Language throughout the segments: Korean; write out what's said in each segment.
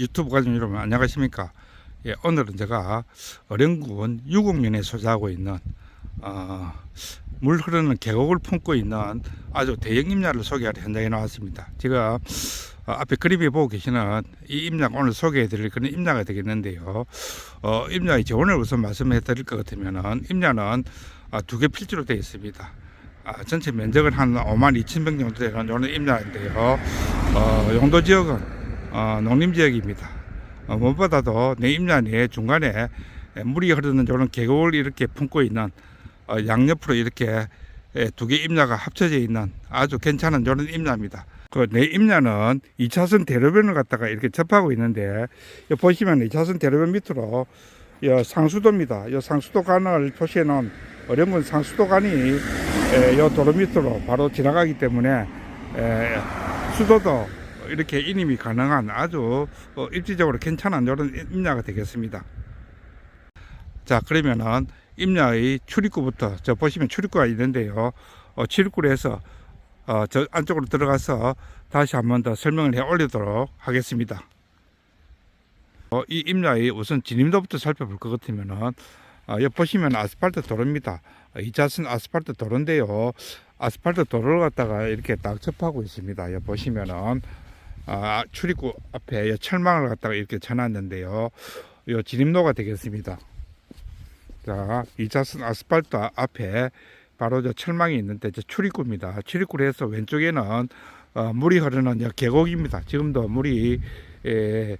유튜브 가족 여러분 안녕하십니까? 예, 오늘은 제가 어령군 유곡면에 소재하고 있는 어, 물 흐르는 계곡을 품고 있는 아주 대형 임야를 소개하러 현장에 나왔습니다. 제가 어, 앞에 그림에 보고 계시는 이 임야가 오늘 소개해 드릴 그런 임야가 되겠는데요. 어, 임야의 재원을 우선 말씀해 드릴 것 같으면은 임야는 아, 두개 필지로 되어 있습니다. 아, 전체 면적은 한 5만 2천 평 정도 되는 이런 임야인데요. 어, 용도 지역은 어, 농림지역입니다. 어, 무엇보다도 내 임란의 중간에 물이 흐르는 이런 계곡을 이렇게 품고 있는 어, 양옆으로 이렇게 두개 임야가 합쳐져 있는 아주 괜찮은 이런 임야입니다. 그내 임야는 2차선 대로변을 갖다가 이렇게 접하고 있는데 보시면 2차선 대로변 밑으로 여 상수도입니다. 이 상수도간을 표시해 놓은 어려운 상수도간이 이 도로 밑으로 바로 지나가기 때문에 에, 수도도 이렇게 인임이 가능한 아주 어, 입지적으로 괜찮은 이런 임야가 되겠습니다. 자 그러면은 임야의 출입구부터 저 보시면 출입구가 있는데요. 어, 출입구로 해서 어, 저 안쪽으로 들어가서 다시 한번 더 설명을 해 올리도록 하겠습니다. 어, 이 임야의 우선 진입도부터 살펴볼 것 같으면은 어, 여기 보시면 아스팔트 도로입니다. 2차선 아스팔트 도로인데요. 아스팔트 도로를 갖다가 이렇게 딱 접하고 있습니다. 여기 보시면은 아, 출입구 앞에 철망을 갖다가 이렇게 쳐놨는데요. 요 진입로가 되겠습니다. 자, 2차선 아스팔트 앞에 바로 저 철망이 있는데 저 출입구입니다. 출입구를 해서 왼쪽에는 어, 물이 흐르는 여 계곡입니다. 지금도 물이 에,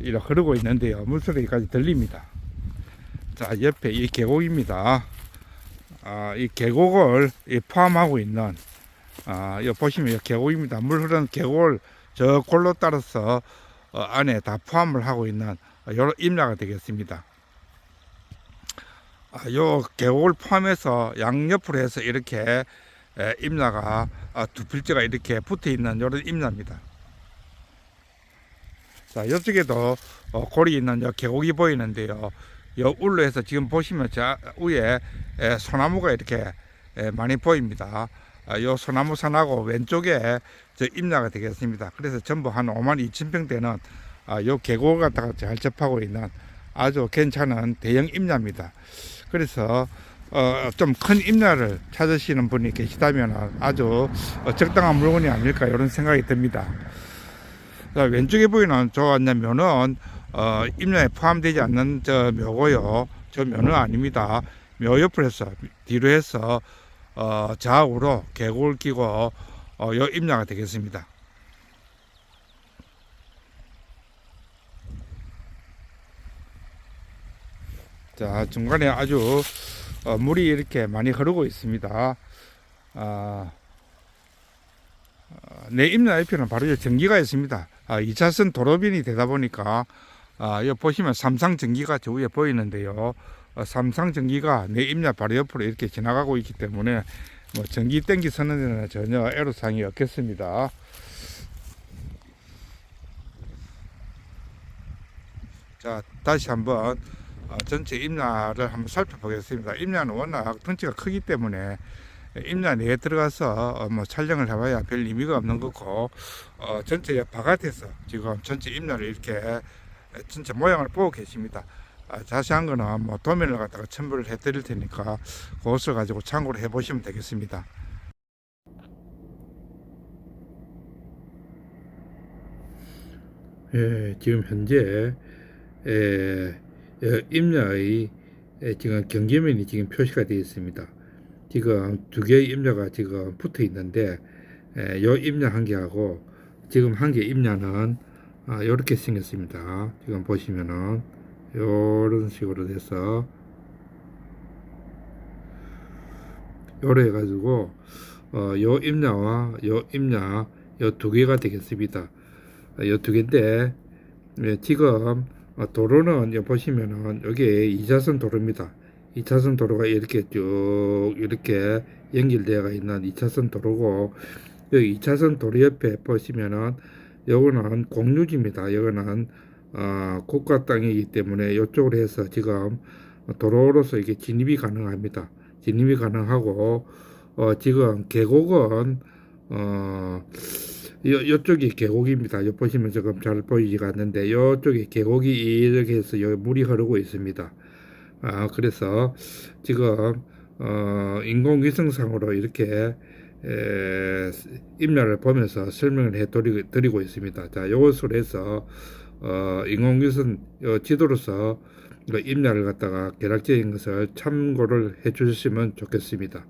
이렇게 흐르고 있는데요. 물소리까지 들립니다. 자, 옆에 이 계곡입니다. 아, 이 계곡을 이 포함하고 있는 아, 여기 보시면 이 계곡입니다. 물 흐르는 계곡을 저 골로 따라서 어, 안에 다 포함을 하고 있는 여러 임야가 되겠습니다. 아, 요 계곡을 포함해서 양옆으로 해서 이렇게 에, 임야가 아, 두 필지가 이렇게 붙어 있는 이런 임야입니다. 자, 이쪽에도 어, 골이 있는 요 계곡이 보이는데요. 요 울로 해서 지금 보시면 저 위에 에, 소나무가 이렇게 에, 많이 보입니다. 아, 요 소나무 산하고 왼쪽에 저 임야가 되겠습니다. 그래서 전부 한 5만 2천 평 되는 아, 요 계곡을 갖다가 잘 접하고 있는 아주 괜찮은 대형 임야입니다. 그래서 어, 좀 큰 임야를 찾으시는 분이 계시다면 아주 어, 적당한 물건이 아닐까 이런 생각이 듭니다. 자, 왼쪽에 보이는 저 묘는 어, 임야에 포함되지 않는 저 묘고요. 저 묘는 아닙니다. 묘 옆으로 해서 뒤로 해서 어, 좌우로 계곡을 끼고 어, 요 임야가 되겠습니다. 자 중간에 아주 어, 물이 이렇게 많이 흐르고 있습니다. 아, 어, 내 임야 옆에는 바로 전기가 있습니다. 아, 2차선 도로변이 되다 보니까 아, 여기 보시면 삼상 전기가 저 위에 보이는데요. 어, 삼상 전기가 내 임야 바로 옆으로 이렇게 지나가고 있기 때문에 뭐 전기 땡기 서는 데는 전혀 애로사항이 없겠습니다. 자, 다시 한번 어, 전체 임야를 한번 살펴보겠습니다. 임야는 워낙 덩치가 크기 때문에 임야 내에 들어가서 어, 뭐 촬영을 해봐야 별 의미가 없는 거고 어, 전체 바깥에서 지금 전체 임야를 이렇게 전체 모양을 보고 계십니다. 아, 자세한 거는 뭐 도면을 갖다가 첨부를 해 드릴 테니까 그것을 가지고 참고를 해 보시면 되겠습니다. 예, 지금 현재 에, 어, 임야의 에, 지금 경계면이 지금 표시가 되어 있습니다. 지금 두 개의 임야가 지금 붙어 있는데 에, 요 임야 한 개하고 지금 한 개 임야는 아, 이렇게 생겼습니다. 지금 보시면은 요런 식으로 돼서 요래 해가지고 어, 요 임야와 요 임야 요두 개가 되겠습니다. 어, 요두 개인데 예, 지금 어, 도로는 여 보시면은 여기 2차선 도로입니다. 2차선 도로가 이렇게 쭉 이렇게 연결되어 있는 2차선 도로고 여기 2차선 도로 옆에 보시면은 요거는 공유지입니다. 요거는 어, 국가 땅이기 때문에 이쪽으로 해서 지금 도로로서 이게 진입이 가능합니다. 진입이 가능하고 어, 지금 계곡은 어, 요, 요쪽이 계곡입니다. 요 보시면 조금 잘 보이지가 않는데 요쪽에 계곡이 이렇게 해서 요 물이 흐르고 있습니다. 아, 그래서 지금 어, 인공위성상으로 이렇게 에, 임야를 보면서 설명을 해 드리고 있습니다. 자, 요것으로 해서 어, 인공위성 요 지도로서 그 임야를 갖다가 계략적인 것을 참고를 해 주셨으면 좋겠습니다.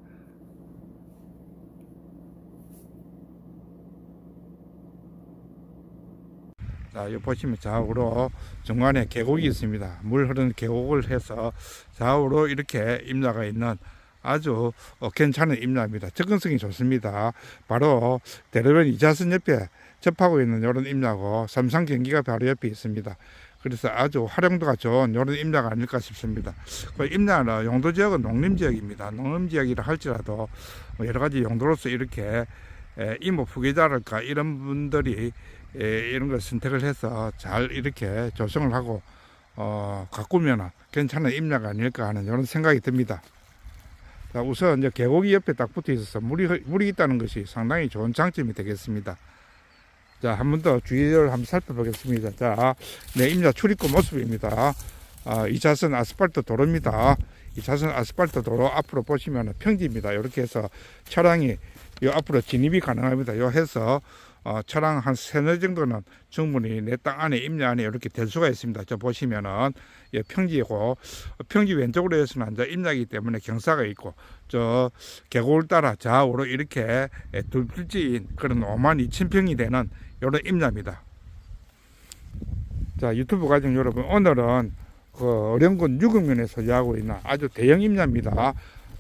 자, 여기 보시면 좌우로 중간에 계곡이 있습니다. 물 흐르는 계곡을 해서 좌우로 이렇게 임야가 있는 아주 어, 괜찮은 임야입니다. 접근성이 좋습니다. 바로 대로변 이자선 옆에 접하고 있는 이런 임야고 삼성 경기가 바로 옆에 있습니다. 그래서 아주 활용도가 좋은 이런 임야가 아닐까 싶습니다. 그 임야는 용도 지역은 농림 지역입니다. 농림 지역이라 할지라도 뭐 여러 가지 용도로서 이렇게 에, 이모 부계자랄까 이런 분들이 에, 이런 걸 선택을 해서 잘 이렇게 조성을 하고 어, 가꾸면 괜찮은 임야가 아닐까 하는 이런 생각이 듭니다. 자, 우선 이제 계곡이 옆에 딱 붙어 있어서 물이 흐- 물이 있다는 것이 상당히 좋은 장점이 되겠습니다. 자, 한 번 더 주의를 한번 살펴보겠습니다. 자, 네, 임야 출입구 모습입니다. 아, 2차선 아스팔트 도로입니다. 2차선 아스팔트 도로 앞으로 보시면 평지입니다. 이렇게 해서 차량이 요 앞으로 진입이 가능합니다. 요 해서 어, 차량 한 세네 정도는 충분히 내 땅 안에 임야 안에 이렇게 될 수가 있습니다. 저 보시면은 예, 평지이고 평지 왼쪽으로 해서는 이제 임야이기 때문에 경사가 있고 저 계곡을 따라 좌우로 이렇게 예, 두 필지인 그런 5만 2천 평이 되는 이런 임야입니다. 자 유튜브 가족 여러분 오늘은 그 어령군 유금면에 소유하고 있는 아주 대형 임야입니다.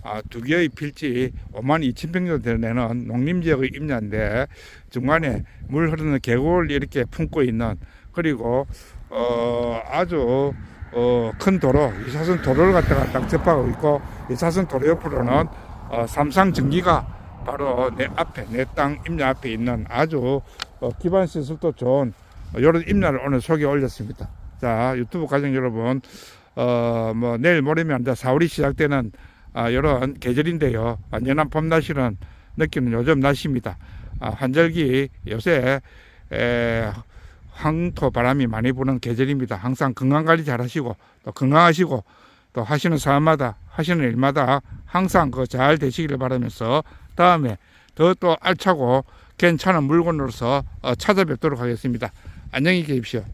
아, 두 개의 필지 5만 2천 평 정도 되는 농림지역의 임야인데 중간에 물 흐르는 계곡을 이렇게 품고 있는 그리고 어, 아주 어, 큰 도로 2차선 도로를 갖다가 딱 접하고 있고 2차선 도로 옆으로는 어, 삼상 전기가 바로 내 앞에 내 땅 임야 앞에 있는 아주 어, 기반 시설도 좋은 어, 이런 임야를 오늘 소개 올렸습니다. 자 유튜브 가족 여러분 어, 뭐 내일 모레면 이제 4월이 시작되는 아, 이런 계절인데요. 완전한 봄 날씨는 느끼는 요즘 날씨입니다. 아, 환절기 요새 에, 황토 바람이 많이 부는 계절입니다. 항상 건강 관리 잘 하시고 또 건강하시고 또 하시는 사람마다 하시는 일마다 항상 그 잘 되시기를 바라면서 다음에 더 또 알차고 괜찮은 물건으로서 어, 찾아뵙도록 하겠습니다. 안녕히 계십시오.